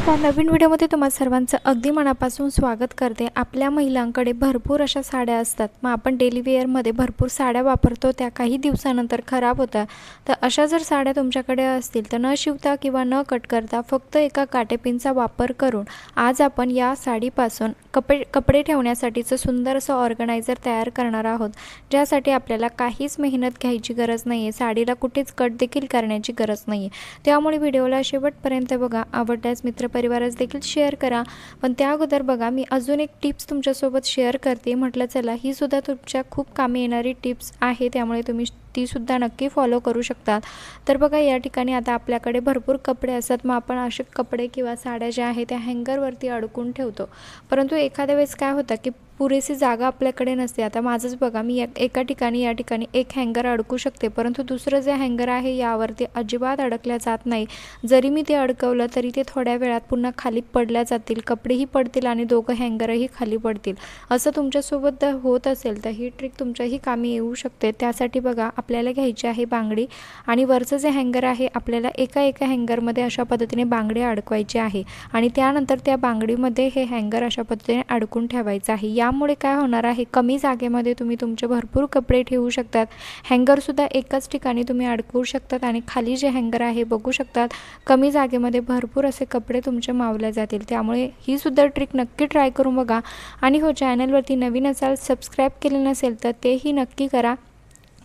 नमस्कार. नवीन व्हिडिओमध्ये तुम्हा सर्वांचं अगदी मनापासून स्वागत करते. आपल्या महिलांकडे भरपूर अशा साड्या असतात. मग आपण डेली वेअरमध्ये भरपूर साड्या वापरतो. त्या काही दिवसानंतर खराब होतात. तर अशा जर साड्या तुमच्याकडे असतील तर न शिवता किंवा न कट करता फक्त एका काटेपिनचा वापर करून आज आपण या साडीपासून कपडे कपडे ठेवण्यासाठीचं सुंदर असं ऑर्गनायझर तयार करणार आहोत. ज्यासाठी आपल्याला काहीच मेहनत घ्यायची गरज नाही आहे साडीला कुठेच कट देखील करण्याची गरज नाही आहे त्यामुळे व्हिडिओला शेवटपर्यंत बघा. आवडल्यास मित्रपरिवारास देखील शेअर करा. पण त्या अगोदर बघा मी अजून एक टिप्स तुमच्यासोबत शेअर करते. म्हटलं चला ही सुद्धा तुमच्या खूप कामी येणारी टिप्स आहे त्यामुळे तुम्ही तीसुद्धा नक्की फॉलो करू शकतात. तर बघा या ठिकाणी आता आपल्याकडे भरपूर कपडे असतात. मग आपण असे कपडे किंवा साड्या ज्या आहेत त्या हँगरवरती अडकून ठेवतो. परंतु एखाद्या वेळेस काय होतं की पुरेशी जागा आपल्याकडे नसते. आता माझंच बघा मी एका ठिकाणी या ठिकाणी एक हँगर अडकू शकते. परंतु दुसरं जे हँगर आहे यावरती अजिबात अडकल्या जात नाही. जरी मी ते अडकवलं तरी ते थोड्या वेळात पुन्हा खाली पडल्या जातील. कपडेही पडतील आणि दोघं हँगरही खाली पडतील. असं तुमच्यासोबत जर होत असेल तर ही ट्रिक तुमच्याही कामी येऊ शकते. त्यासाठी बघा आपल्याला घ्यायची आहे बांगडी आणि वरचं जे हँगर आहे आपल्याला एका एका हँगरमध्ये अशा पद्धतीने बांगडी अडकवायची आहे. आणि त्यानंतर त्या बांगडीमध्ये हे हँगर अशा पद्धतीने अडकून ठेवायचं आहे. या त्यामुळे काय होणार आहे? कमी जागेमध्ये तुम्ही तुमचे भरपूर कपडे ठेवू शकतात. हँगरसुद्धा एकाच ठिकाणी तुम्ही अडकवू शकतात आणि खाली जे हँगर आहे बघू शकतात. कमी जागेमध्ये भरपूर असे कपडे तुमचे मावले जातील. त्यामुळे ही सुद्धा ट्रिक नक्की ट्राय करून बघा. आणि हो चॅनलवरती नवीन असाल सबस्क्राईब केले नसेल तर तेही नक्की करा.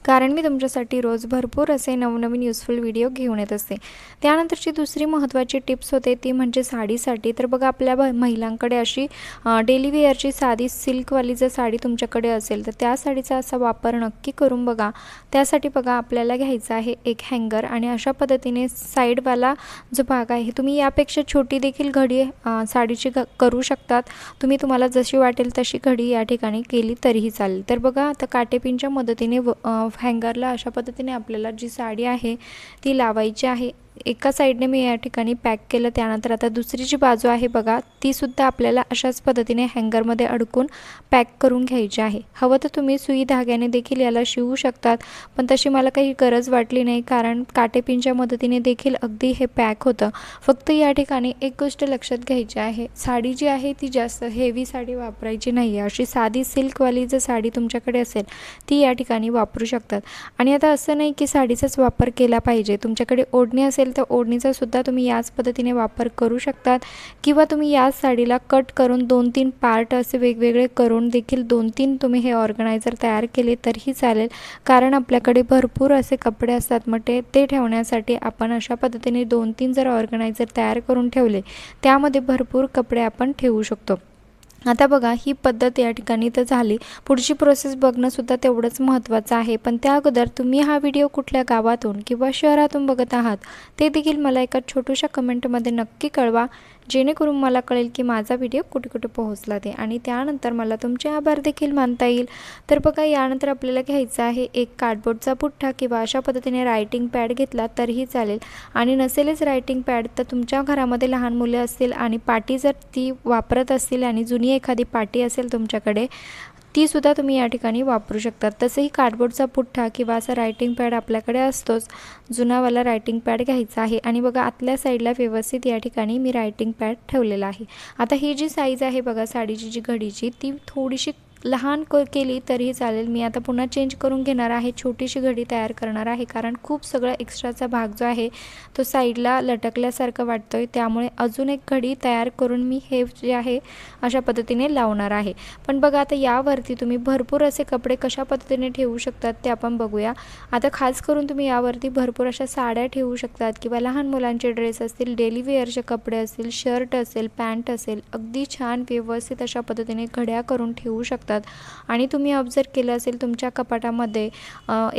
कारण मी तुमच्यासाठी रोज भरपूर असे नवनवीन युजफुल व्हिडिओ घेऊन येत असते. त्यानंतरची दुसरी महत्त्वाची टिप्स होते ती म्हणजे साडीसाठी. तर बघा आपल्या महिलांकडे अशी डेली वेअरची साधी सिल्कवाली जर साडी तुमच्याकडे असेल तर त्या साडीचा असा वापर नक्की करून बघा. त्यासाठी बघा आपल्याला घ्यायचा आहे एक हँगर आणि अशा पद्धतीने साईडवाला जो भाग आहे तुम्ही यापेक्षा छोटी देखील घडी साडीची घ करू शकतात. तुम्ही तुम्हाला जशी वाटेल तशी घडी या ठिकाणी केली तरीही चालेल. तर बघा आता काटेपिनच्या मदतीने व हँगरला अशा पद्धतीने आपल्याला जी साडी आहे ती लावायची आहे. एका साईडने मी या ठिकाणी पॅक केलं त्यानंतर आता दुसरी जी बाजू आहे बघा तीसुद्धा आपल्याला अशाच पद्धतीने हँगरमध्ये अडकून पॅक करून घ्यायची आहे. हवं तर तुम्ही सुई धाग्याने देखील याला शिवू शकतात पण तशी मला काही गरज वाटली नाही कारण काटेपिनच्या मदतीने देखील अगदी हे पॅक होतं. फक्त या ठिकाणी एक गोष्ट लक्षात घ्यायची आहे साडी जी आहे ती जास्त हेवी साडी वापरायची नाही आहे अशी साधी सिल्कवाली जर साडी तुमच्याकडे असेल ती या ठिकाणी वापरू शकतात. आणि आता असं नाही की साडीचाच वापर केला पाहिजे तुमच्याकडे ओढणी असेल असेल तर ओढणीचा सुद्धा तुम्ही याच पद्धतीने वापर करू शकतात. किंवा तुम्ही याच साडीला कट करून दोन तीन पार्ट असे वेगवेगळे करून देखील दोन तीन तुम्ही हे ऑर्गनायझर तयार केले तरीही चालेल. कारण आपल्याकडे भरपूर असे कपडे असतात मग ते ते ठेवण्यासाठी आपण अशा पद्धतीने दोन तीन जर ऑर्गनायझर तयार करून ठेवले त्यामध्ये भरपूर कपडे आपण ठेवू शकतो. आता बघा ही पद्धत या ठिकाणी तर झाली. पुढची प्रोसेस बघणंसुद्धा तेवढंच महत्त्वाचं आहे. पण त्या अगोदर तुम्ही हा व्हिडिओ कुठल्या गावातून किंवा शहरातून बघत आहात ते देखील मला एका छोट्याशा कमेंटमध्ये नक्की कळवा. जेणेकरून मला कळेल की माझा व्हिडिओ कुठे कुठे पोहोचला ते. आणि त्यानंतर मला तुमचे आभार देखील मानता येईल. तर बघा यानंतर आपल्याला घ्यायचं आहे एक कार्डबोर्डचा पुठ्ठा किंवा अशा पद्धतीने रायटिंग पॅड घेतला तरीही चालेल. आणि नसेलच रायटिंग पॅड तर तुमच्या घरामध्ये लहान मुले असतील आणि पाटी जर ती वापरत असतील आणि जुनी एखादी पाटी असेल तुमच्याकडे तीसुद्धा तुम्ही या ठिकाणी वापरू शकतात तसंही कार्डबोर्डचा पुठ्ठा किंवा असा रायटिंग पॅड आपल्याकडे असतोच. जुनावाला रायटिंग पॅड घ्यायचा आहे. आणि बघा आतल्या साईडला व्यवस्थित या ठिकाणी मी रायटिंग पॅड ठेवलेला आहे. आता ही जी साईज आहे बघा साडीची जी घडीची ती थोडीशी लहान क केली तरीही चालेल. मी आता पुन्हा चेंज करून घेणार आहे. छोटीशी घडी तयार करणार आहे. कारण खूप सगळा एक्स्ट्राचा भाग जो आहे तो साईडला लटकल्यासारखं वाटतो आहे त्यामुळे अजून एक घडी तयार करून मी हे जे आहे अशा पद्धतीने लावणार आहे. पण बघा आता यावरती तुम्ही भरपूर असे कपडे कशा पद्धतीने ठेवू शकतात ते आपण बघूया. आता खास करून तुम्ही यावरती भरपूर अशा साड्या ठेवू शकतात किंवा लहान मुलांचे ड्रेस असतील डेली वेअरचे कपडे असतील शर्ट असेल पॅन्ट असेल अगदी छान व्यवस्थित अशा पद्धतीने घड्या करून ठेवू शकतात. शकतात. आणि तुम्ही ऑब्झर्व केलं असेल तुमच्या कपाटामध्ये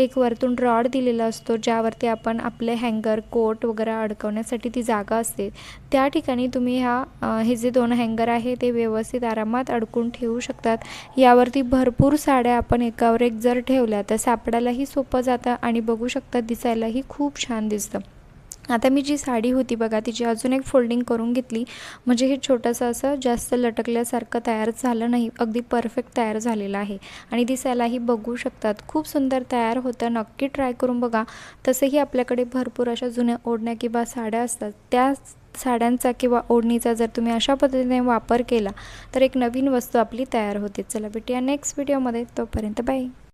एक वरतून रॉड दिलेला असतो ज्यावरती आपण आपले हँगर कोट वगैरे अडकवण्यासाठी ती जागा असते. त्या ठिकाणी तुम्ही ह्या हे जे दोन हँगर आहे ते व्यवस्थित आरामात अडकून ठेवू शकतात. यावरती भरपूर साड्या आपण एकावर एक जर ठेवल्या तर सापडायलाही सोपं जातं आणि बघू शकता दिसायलाही खूप छान दिसतं. आता मी जी साडी होती बघा तिची अजून एक फोल्डिंग करून घेतली. म्हणजे हे छोटंसं असं जास्त लटकल्यासारखं तयार झालं नाही. अगदी परफेक्ट तयार झालेलं आहे. आणि दिसायलाही बघू शकतात. खूप सुंदर तयार होतं. नक्की ट्राय करून बघा. तसंही आपल्याकडे भरपूर अशा जुन्या ओढण्या किंवा साड्या असतात. त्या साड्यांचा किंवा ओढणीचा जर तुम्ही अशा पद्धतीने वापर केला तर एक नवीन वस्तू आपली तयार होते. चला भेटूया नेक्स्ट व्हिडिओमध्ये तोपर्यंत बाय